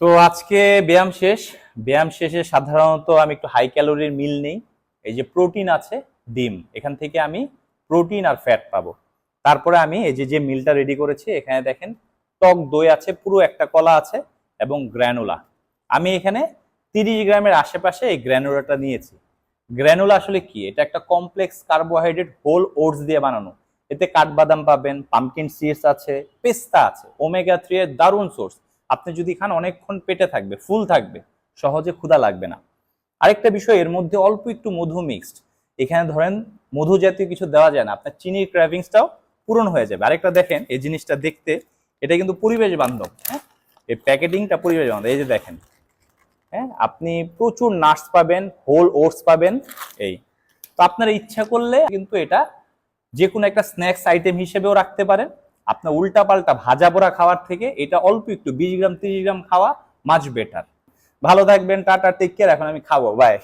তো আজকে ব্যায়াম শেষ। ব্যায়াম শেষে সাধারণত আমি একটু হাই ক্যালোরির মিল নেই। এই যে প্রোটিন আছে, ডিম, এখান থেকে আমি প্রোটিন আর ফ্যাট পাবো। তারপরে আমি এই যে যে মিলটা রেডি করেছি, এখানে দেখেন টক দই আছে, পুরো একটা কলা আছে এবং গ্র্যানুলা আমি এখানে তিরিশ গ্রামের আশেপাশে এই গ্র্যানুলাটা নিয়েছি। গ্র্যানুলা আসলে কি? এটা একটা কমপ্লেক্স কার্বোহাইড্রেট হোল ওটস দিয়ে বানানো। এতে কাঠবাদাম পাবেন পামকিন সিডস আছে, পেস্তা আছে ওমেগা থ্রি এর দারুণ সোর্স আপনি যদি খান, অনেকক্ষণ পেটে থাকবে, ফুল থাকবে, সহজে ক্ষুধা লাগবে না। আরেকটা বিষয়, এর মধ্যে অল্প একটু মধু মিক্সড এখানে ধরেন, মধু জাতীয় কিছু দেওয়া যায় না, আপনার চিনির ক্র্যাভিংসটাও পূরণ হয়ে যাবে। আরেকটা দেখেন, এই জিনিসটা দেখতে, এটা কিন্তু পরিবেশ বান্ধব হ্যাঁ? এই প্যাকেটিংটা পরিবেশ বান্ধব, এই যে দেখেন হ্যাঁ? আপনি প্রচুর নাটস পাবেন হোল ওটস পাবেন, এই। তো আপনার ইচ্ছা করলে কিন্তু এটা যে কোনো একটা স্ন্যাক্স আইটেম হিসেবেও রাখতে পারেন। আপনার উল্টা পাল্টা ভাজা বোড়া খাওয়ার থেকে এটা অল্প একটু, বিশ গ্রাম, তিরিশ গ্রাম খাওয়া মাছ বেটার ভালো থাকবেন, টাটা টেক কেয়ার এখন আমি খাব বাই